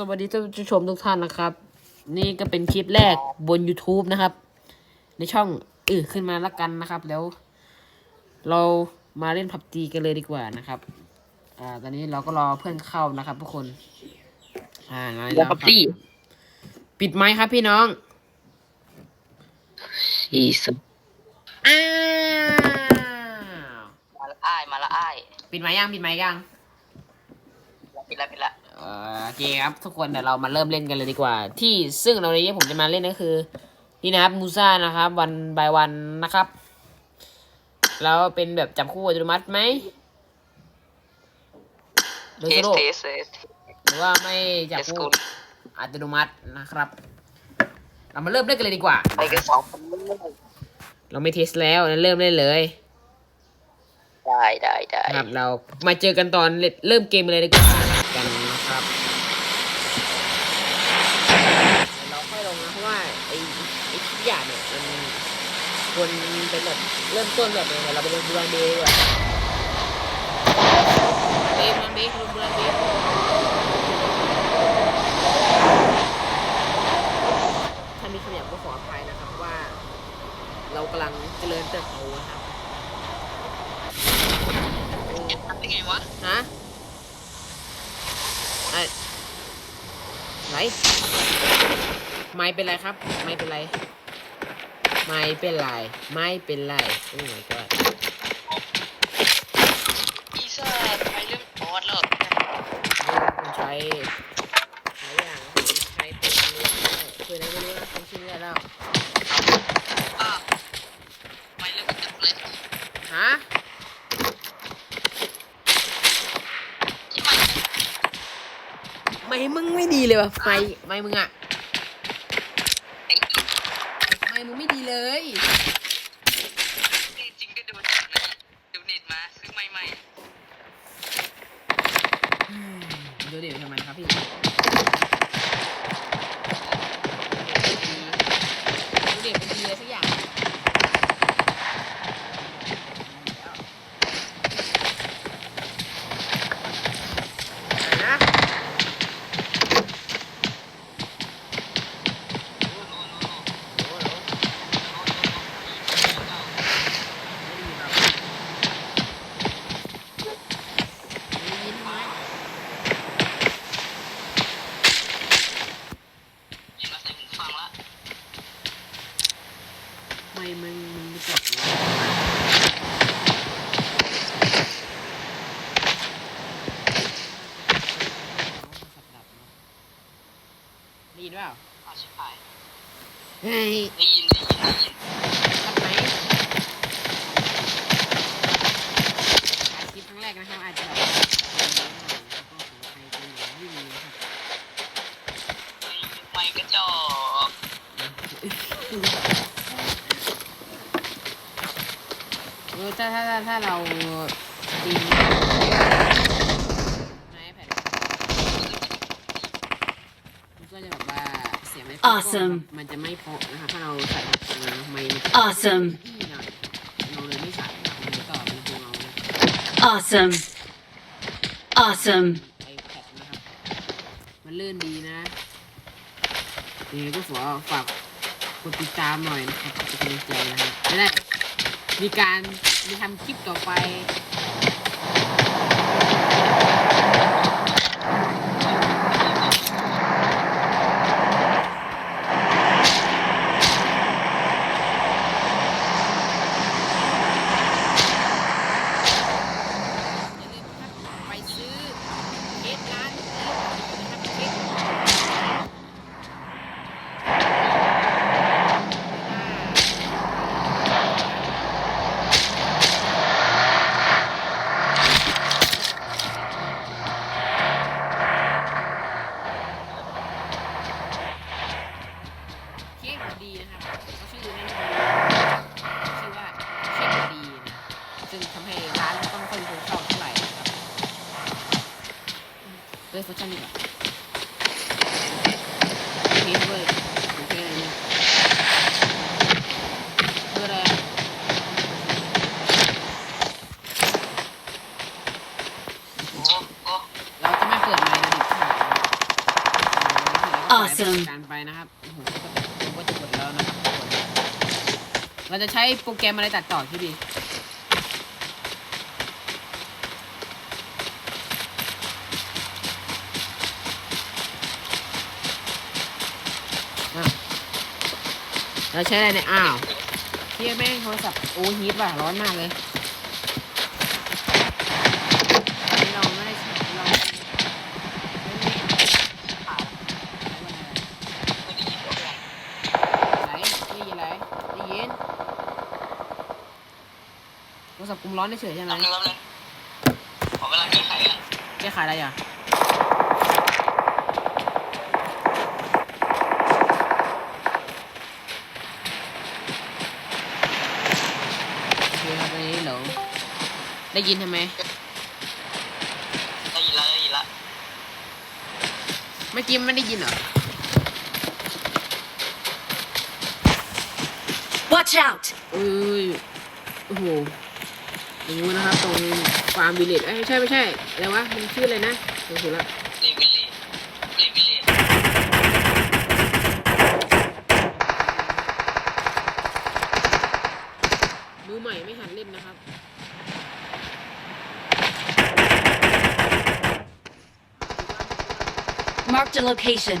สวัสดีท่านผู้ชมทุกท่านนะครับ นี่ก็เป็นคลิปแรกบน YouTube นะครับ ในช่องเออขึ้นมาแล้วกันนะครับ แล้ว เรามาเล่นผับจีกันเลยดีกว่านะครับ อ่า ตอนนี้เราก็รอเพื่อนเข้านะครับทุกคน อ่าแล้ววอลพับตี้ปิดไมค์ครับพี่น้องอีสอ้าวมาละอ้ายมาละอ้ายปิดไมค์ยังปิดไมค์ยังปิดละปิดละเอ่อ โอเคครับทุกคนเดี๋ยวเรามาเริ่มเล่นกันเลยดีกว่า ที่ซึ่งเราในนี้ผมจะมาเล่นก็คือ นี่นะครับมูซ่านะครับวันบายวันนะครับ แล้วเป็นแบบจับคู่อัตโนมัติไหมโดยเทสสรุปเทสเทสหรือว่าไม่จับเทสคู่กูลอัตโนมัตินะครับ เรามาเริ่มเล่นกันเลยดีกว่าไปกันสองคนเราไม่เทสแล้วเราเริ่มเล่นเลย ได้ได้ได้นะครับเรามาเจอกันตอนเริ่มเกมเลยดีกว่า กันนะครับเราค่อยลงนะเพราะว่าไอ้ไอ้ทุกอย่างเนี่ยมันควรเป็นแบบเริ่มต้นแบบไหนเดี๋ยวเราไปดูบูรันเบย์ดีกว่าเบย์บูรันเบย์ดูบูรันเบย์ถ้ามีคำหยาบก็ขออภัยนะครับเพราะว่า เรากำลังเจริญเติบโตนะครับโอ้ทำได้ไงวะฮะไอ้ ไหนไม่เป็นไรครับ ไม่เป็นไร ไม่เป็นไร ไม่เป็นไรโอ้ my god อีซ่าไปเรื่องออสแล้ว มันใช้ใช้อย่างใช้เป็นคืออะไรไม่รู้นะทำชื่อได้แล้ว อ้าวไปเรื่องจับเลย ฮะ ที่มัน ไม่มึงไม่ดี เลยว่ะไม่ไม่มึงอะไอ้ไม่มึงไม่ดีเลย จริงก็โดนจับนะดูเน็ตมาซื้อใหม่ใหม่ ดูเดี๋ยวทำไมครับพี่ดูเดี๋ยวเป็นดีเลยสักอย่าง นะยินไหม เห็นมาใส่หูฟังละ ไม่มึงมึงไม่จับเลยได้ยินเปล่า อ้าวชิบหาย เฮ้ย ได้ยินได้ยินได้ยิน ทำไหมอาชีพครั้งแรกนะครับอาจจะแบบแล้วก็ขอใครจะอยู่วิ่งนะครับ ไม่กระจอก เออถ้าถ้าถ้าถ้าเราตีนในแผ่นมันก็จะแบบว่าเสียงไม่พอ Awesome มันจะไม่เพราะนะครับถ้าเราใส่มาไม่มันจะ Awesome. อี้หน่อยเราเลยไม่ใส่มันเลยต่อเป็นตัวเรานะ Awesome. Awesome. ไอแพดนะครับมันลื่นดีนะยังไงก็ขอฝากกดติดตามหน่อยนะครับเป็นกำลังใจนะครับไม่ได้มีการมีทำคลิปต่อไป อย่าลืมนะครับไปซื้อเคสร้านนี้นะครับเคสเค้กดีนะครับเขาชื่อนั่นชื่อว่าเค้กดีนะ ซึ่งทำให้ร้านก็ไม่ค่อยมีคนชอบเท่าไหร่นะครับเลือกเวอร์ชันนี้ก่อนเทสเวอร์โอเคอะไรเนี่ยเบอร์อะไรอะ โอ้โอ้ เราจะไม่เปิดไมค์นะดิบขาย Awesome การไปนะครับโอ้โหผมก็จะกดแล้วนะครับทุกคนเรา จะใช้โปรแกรมอะไรตัดต่อที่ดีเราใช้อะไรเนี่ย อ้าวเทียแม่งโทรศัพท์โอ้ฮีทว่ะ ร้อนมากเลยนี่เราไม่ได้ใช้เราใช้ไหนได้ยินอะไรได้ยินโทรศัพท์กุ มร้อนเฉยๆใช่ไหมแป๊บนึงแป๊บนึงขอเวลาแก้ไขอะแก้ไขอะไรอะโอเคครับตอนนี้เหรอได้ยินใช่ไหมได้ยินแล้วได้ยินแล้วเมื่อกี้ไม่ได้ยินเหรอ Watch out! เอ้ยโอ้โหตรง นู้นนะครับ ตรงฟาร์มวิลเลจเอ้ยไม่ใช่ไม่ใช่อะไรวะมันชื่ออะไรนะตรงสุดละรีวิลเลจรีวิลเลจมือใหม่ไม่หัดเล่นนะครับ Marked a location.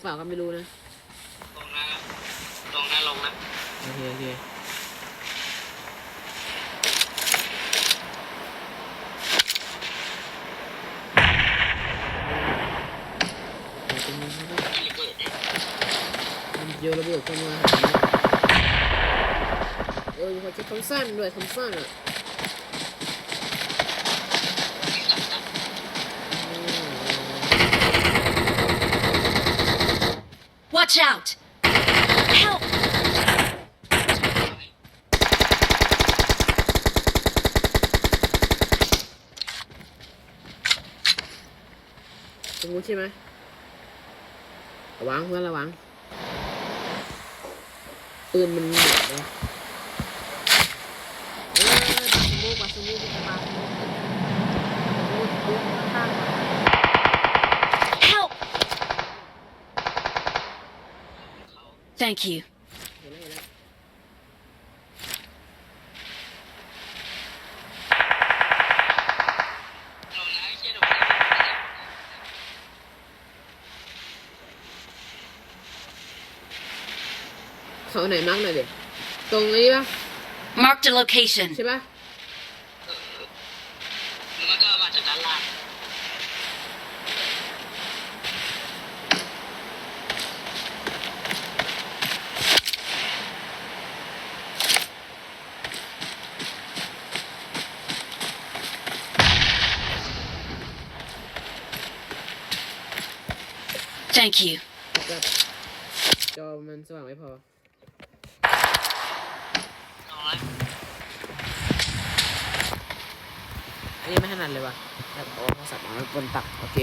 เปล่าก็ไม่รู้นะ ลงนะลงนะลงนะโอเคโอเคเดี๋ยวตรงนี้นะครับรีเบิดเนี่ยมันโยนระเบิดเข้ามาเออเขาจะคำสั้นด้วยคำสั้นอะ Watch out! Help! ตรงนู้นใช่ไหมระวังเพื่อนระวัง ปืนมันหมดเลยเออปาสมูปาสมูปาสมูปาสมูปาข้างๆ Help! Thank you. เห็นแล้วเห็นแล้ว ลงนะไอ้เชี่ยโดน เขาไหนมาร์กหน่ อยเด็ตรงนี้ปะ Marked a location. ใช่ปะ แล้วมันก็มาจากด้านล่าง Thank you. จอมันสว่างไม่พอลงนะอันนี้ไม่ถนัดเลยว่ะแบบโอ้โทรศัพท์มาบนตัก โอเค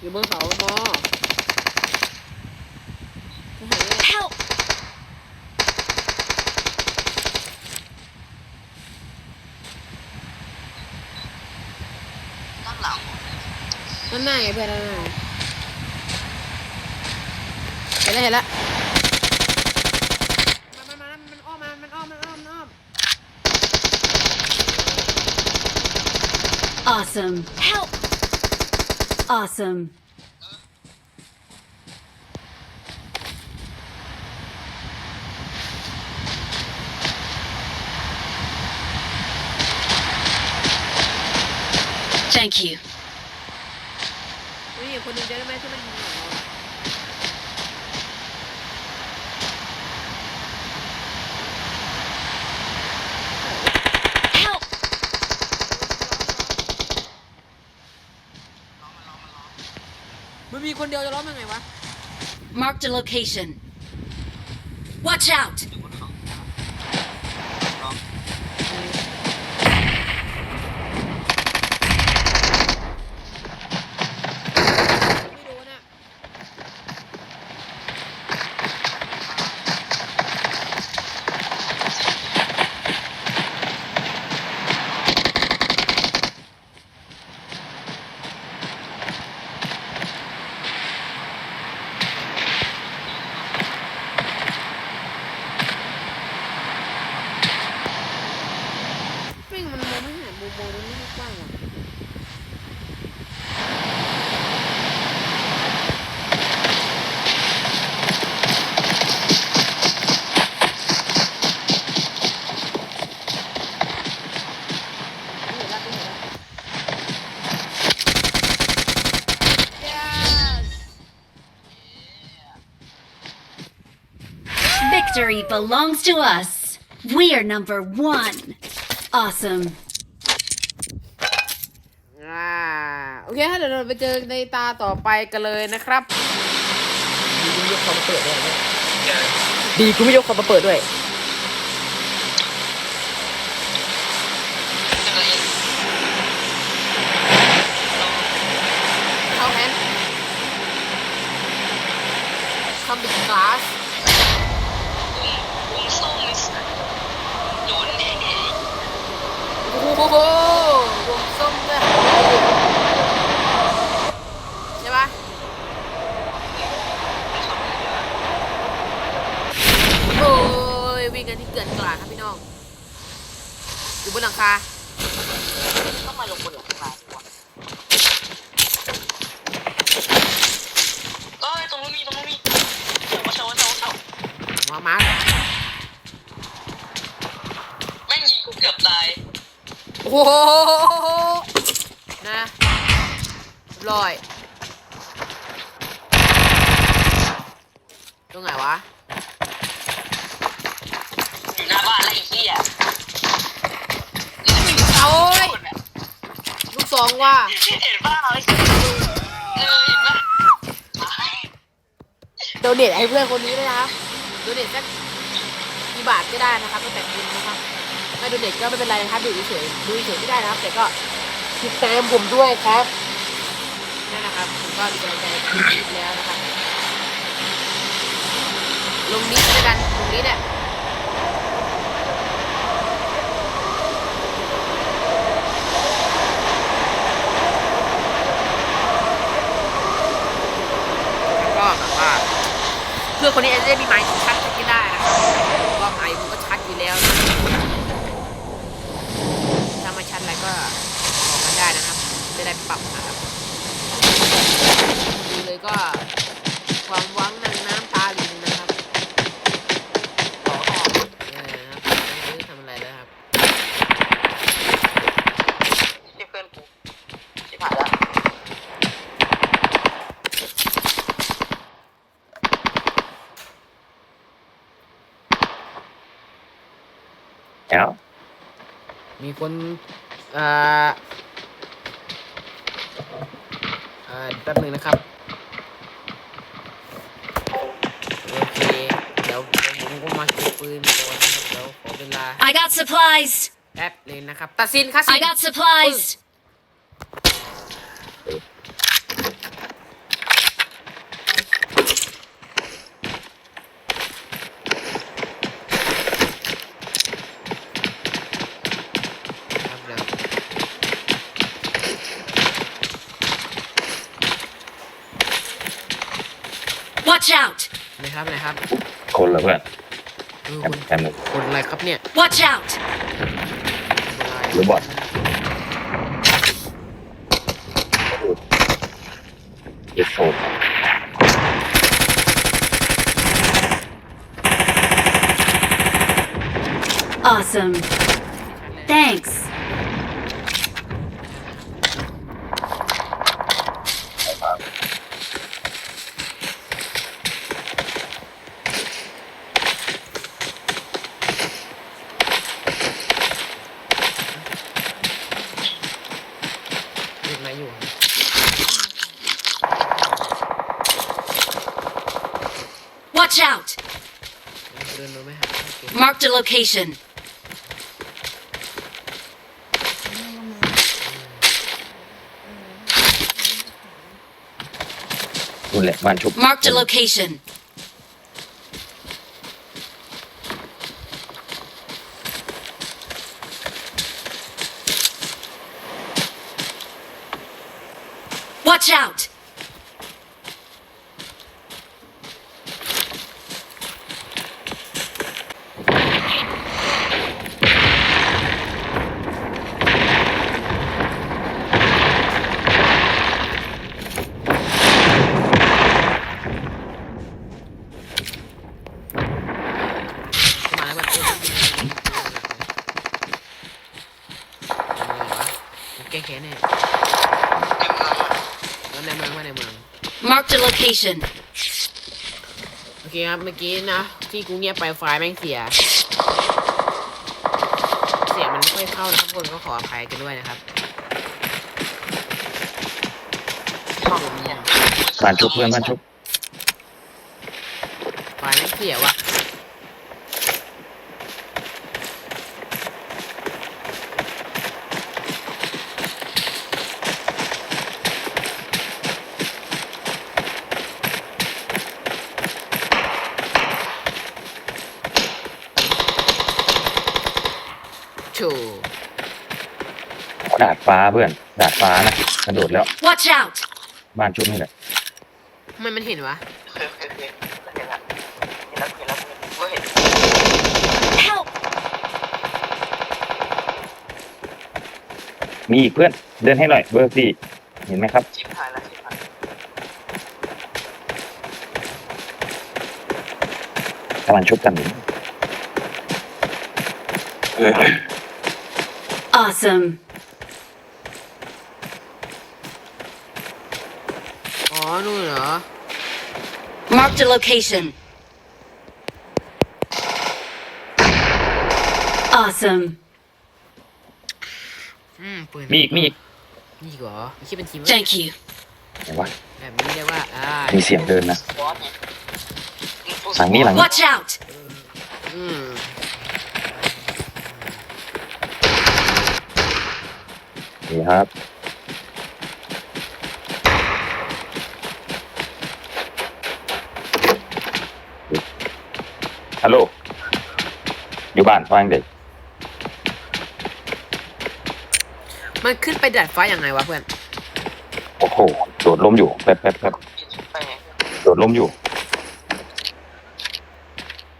อยู่บนเขาพอไม่เห็นเลย Help! นั่นหน้าไงเพื่อนนั่นหน้าเห็นแล้วเห็นแล้วมันมามันอ้อมมามันอ้อมมันอ้อมมันอ้อม Awesome. Help! Awesome. Thank you. นี่คนหนึ่งจะได้ไหมที่มันยิงหลังเราอะ Help! มันมีคนเดียวจะล้อมยังไงวะ Marked a location. Watch out! อยู่บนเขาลอง ไม่โดนอะ แม่งมันมองไม่เห็นมุมมองมันไม่กว้างว่ะ ไม่เห็นละไม่เห็นละ yes Victory belongs to us. We are number one. Awesome. อ่าโอเคฮะเดี๋ยวเราไปเจอในตาต่อไปกันเลยนะครับ ดีกูไม่ยกคอมมาเปิดด้วยนะ เดี๋ยว ดีกูไม่ยกคอมมาเปิดด้วย จะเลยลอง เข้าแฮนด์คอมบิกกลาส วงวงส้มนี่สัตว์โดนแน่ โอ้โหวงส้มด้วยใช่ปะโอ้ยวิ่งกันที่เกิดกลาดครับพี่น้อง อยู่บนหลังคา ๆต้องมาลงบนหลังคาสิวะเอ้ยตรงนู้นมีตรงนู้นมีเสาเสาเสาเสา มามา แม่งยิงกูเกือบตาย โอ้โหนะเรียบร้อย ตรงไหนวะ อยู่หน้าบ้านแล้วไอ้เหี้ย โอ้ย ลูกสองว่ะ เห็นบ้าไอ้เออเห็นปะ โดเนทให้เพื่อนคนนี้ด้วยนะครับโดเนทสักกี่บาทก็ได้นะครับไม่แต่คุณนะครับไม่โดเนทก็ไม่เป็นไรนะครับดูเฉยๆดูเฉยๆไม่ได้นะครับ แต่ก็ติดตามผมด้วยครับนั่นนะครับผมก็มีกำลังใจในการคลิปแล้วนะครับลงนี้ด้วยกันลงนี้เนี่ยก็แบบว่า พื่อคนนี้จะได้มีไม้ชัดที่ได้นะครับก็ไม้มันก็ชัดอยู่แล้วนะถ้ามาชัดอะไรก็บอกกันได้นะครับ จะได้ปรับนะครับดูเลยก็ความหวังนะงน้ำตาลินนะครับขอออกเออนะครับไม่รู้จะทำอะไรแล้วครับ ที่เพื่อนกูชิบหายแล้ว แล้ว มีคนเอ่อเอ่อแป๊บหนึงนะครับ โอเคเดี๋ยวเดี๋ยวผมก็มาเก็บปืนก่อนนะครับเดี๋ยวขอเวลา I got supplies. แป๊บเลยนะครับ ตัดสินครับสิ I got supplies. ครับเดี๋ยว Watch out! นะครับนะครับคนละเพื่อนเออแคคมนแคมหนึ่งคนอะไรครับเนี่ย Watch out! คนอะไรหรือบอทเอ็กโฟ Awesome. Thanks. เ location. Marked a location. Marked a location. โอเคครับ เมื่อกี้นะ ที่กูเงียบไปไฟล์แม่งเสีย เสียงมันไม่ค่อยเข้านะครับทุกคนก็ขออภัยกันด้วยนะครับบ้านชุบเพื่อนบ้านชุบไฟล์แม่งเสียวะโชว์ ดาด ฟ้าเพื่อน ดาดฟ้านะกระโดดแล้ว Watch out! บ้านชุบนี่แหละทำไมมันเห็นวะเคยเคยเคยเห็นละเห็นแล้วเห็นแล้วก็เห็น Help! มีอีกเพื่อน เดินให้หน่อยเบอร์สี่เห็นไหมครับ ชิบหายแล้วชิบหายกำลังชุบกันอยู่ Awesome. อ๋อ นู่นเหรอ Marked a location. Awesome. อืมปืนมีอีกมีอีกนี่เหรอไม่คิดเป็นทีมวะ Thank you. ไหนวะแบบนี้เรียกว่าอ่ามีเสียงเดินนะบอสไงหลังนี้หลังนี้ Watch out! อืมนี่ครับ ฮัลโหล อยู่บ้านฟังเด็กมันขึ้นไปดัดฟ้าอย่างไงวะเพื่อน โอ้โห โดดล้มอยู่ แป๊บแป๊บแป๊บไปไงโดดล้มอยู่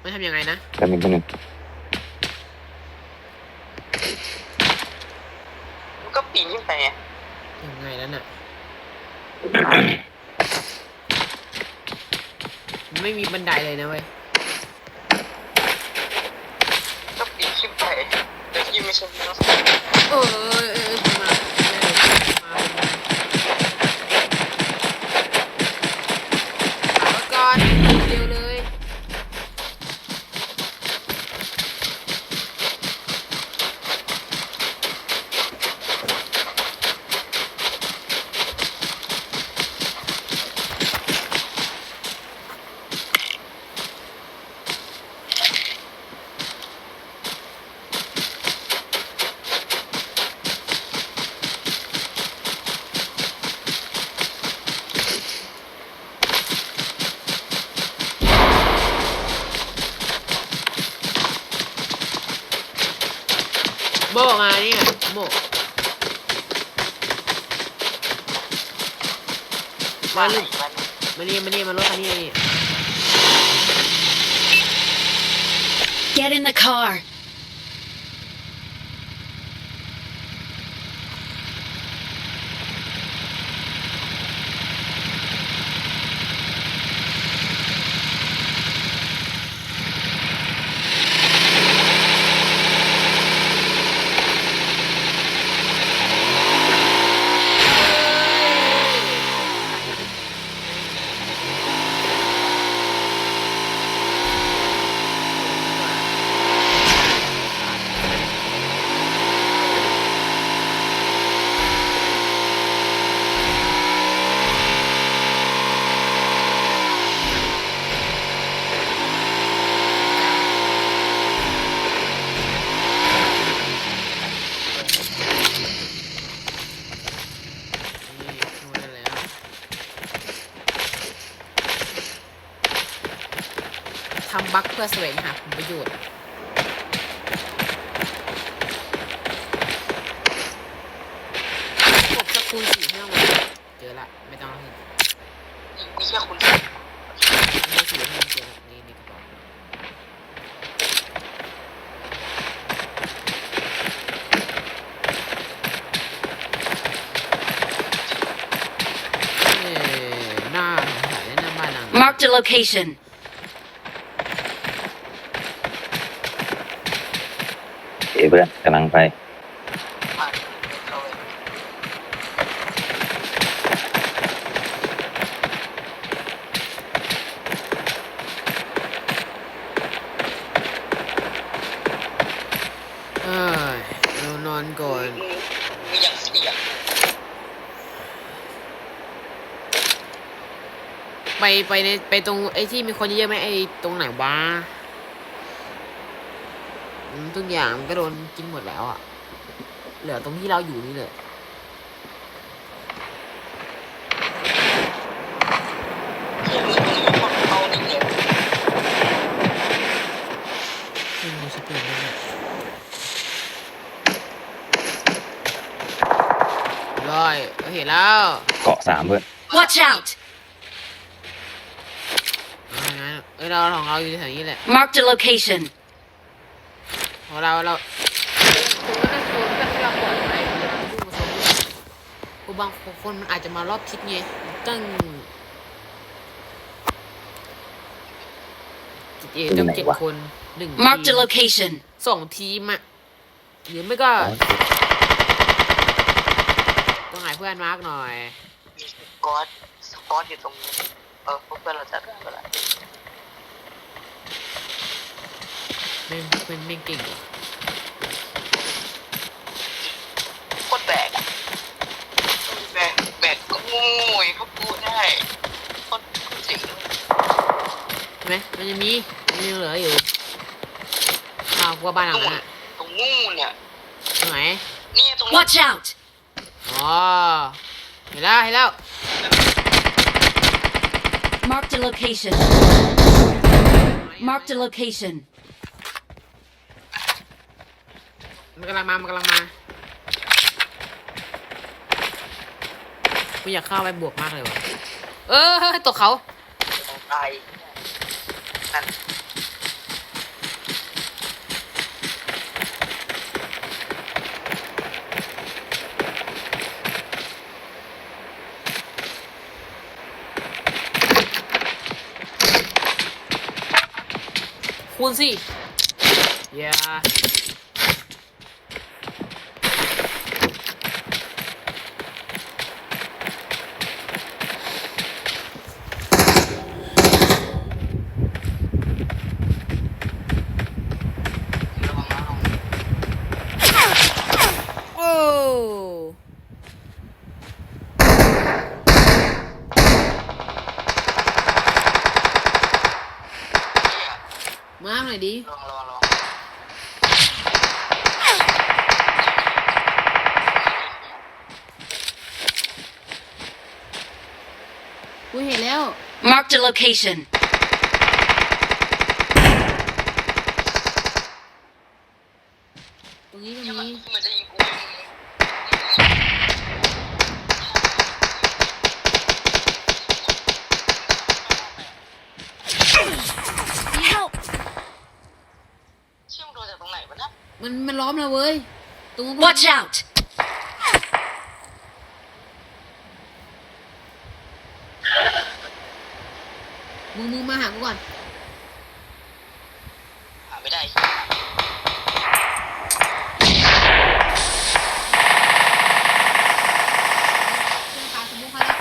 มันทำยังไงนะแป๊บนึงแป๊บนึงมันก็ปีนขึ้นไปไงยังไงนั่นน่ะมันไม่มีบันไดเลยนะเว้ย ก็ปีนขึ้นไป โดยที่ไม่ใช่เนาะ เออเออเออมามาเอาก่อนเร็วเลย โบมาเนี่ยโบมา บ้านไหน ลูก บ้าน มานี่มานี่มารถคันนี้นี่ Get in the car. นี่ช่วยได้แล้วทำบั๊กเพื่อแสวงหาผลประโยชน์กบสกุลสีให้เราเจอละ ไม่ต้องแล้วนี่แค่คุณไม่สีให้มันเจอละนี่นี่กระเป๋าเอ้ยน้าหายน้าบ้านหลัง Marked a location. เพื่อนกำลังไปเข้าไป เอ้ยเรานอนก่อนมือย่างเสียงไปไปในไปตรงไอ้ที่มีคนเยอะๆไหมไอ้ตรงไหนวะ ทุกอย่างมันก็โดนกินหมดแล้วอะ เหลือตรงที่เราอยู่นี่เลยเสียงมือมือคนเข้านี่เนี่ยไม่รู้สเปนเลยเนี่ยร้อยเห็นแล้วเกาะสามเพื่อน Watch out. เอางั้นเอ้ยเราของเราอยู่แถวนี้แหละ Marked a location. ของเราเราผมก็นั่งโซนกันที่เราปลอดภัยเรายุ่งกับโซนนี้กูบางคนมันอาจจะมารอบทิศไงตั้งเอตั้งเจ็ดคนหนึ่ง Marked ที a ม location. สองทีมอะหรือไม่ก็ต้องหายเพื่อนมาร์กหน่อย สกอตสกอตอยู่ตรงนี้เออพวกเพื่อนเราจะได้ก็ได้ไม่ เป็นไม่เก่งหรอกโคตรแบกอะแบกแบกก็งูยเขาพูดได้โคตรเจ๋งเลยใช่ไหมมันจะมีมันยังเหลืออยู่อ้าวกลัวบ้านหลังนั้นอะตรงงูเนี่ยตรงไหนนี่ตรงนี้ Watch out. อ๋อเห็นแล้วเห็นแล้ว Marked a location. Marked a location. มัน กำลังมา มันกำลังมากูอยากเข้าไปบวกมากเลยวะเออเฮ้ยตกเขาตรงตายนั่นคูณสิอย่าโอ้มาหน่อยดิ ระวังระวังระวัง กูเห็นแล้ว Marked a location. ตรงนี้ตรงเนี่ยมันนี้มันจะยิงกูยิง Help. มันมันล้อมเราเว้ยตรงนู้น Watch out! มึงมึงมาหากูก่อน หาไม่ได้ เครื่องปาสมุกให้แล้ว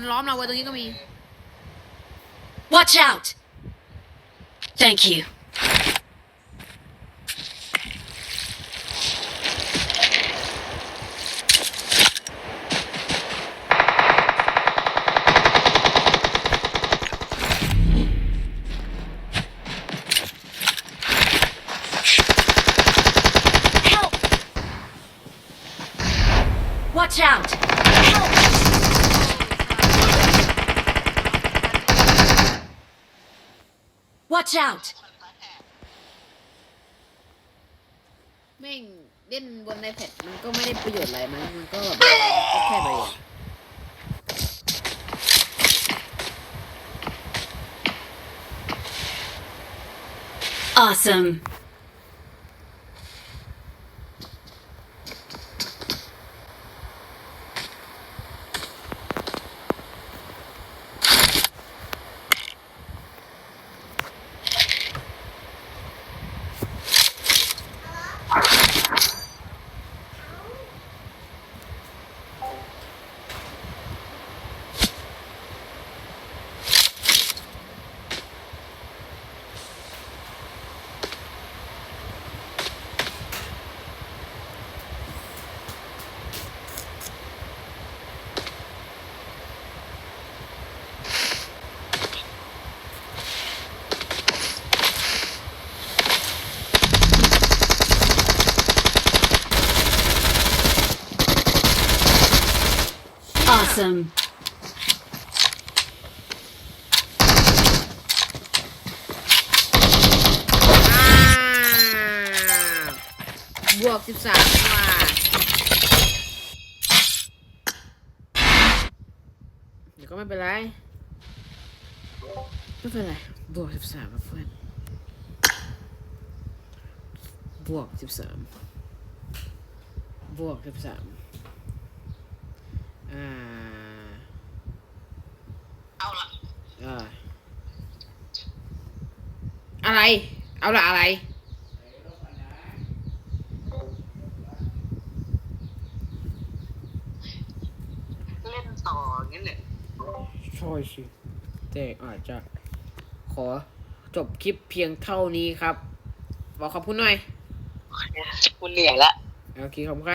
มันล้อมเราไว้ตรงนี้ก็มี Watch out! Thank you. Help! Watch out! Help! Watch out! แม่งเล่นบนไอแพดมันก็ไม่ได้ประโยชน์อะไรมั้งมันก็แบบก็แค่ไปอะ Awesome. Awesome. บวกสิบสามว่ะเดี๋ยวก็ไม่เป็นไรไม่เป็นไร บวกสิบสามเพื่อน บวกสิบสามบวกสิบสาม อ่าเอาละอ่าอะไร เอาละอะไร เล่นต่ออย่างนี้เนี่ยใช่สิแต่อาจจะขอจบคลิปเพียงเท่านี้ครับ บอกขอบคุณหน่อย คุณเหนื่อยละ โอเคขอบคุณครับ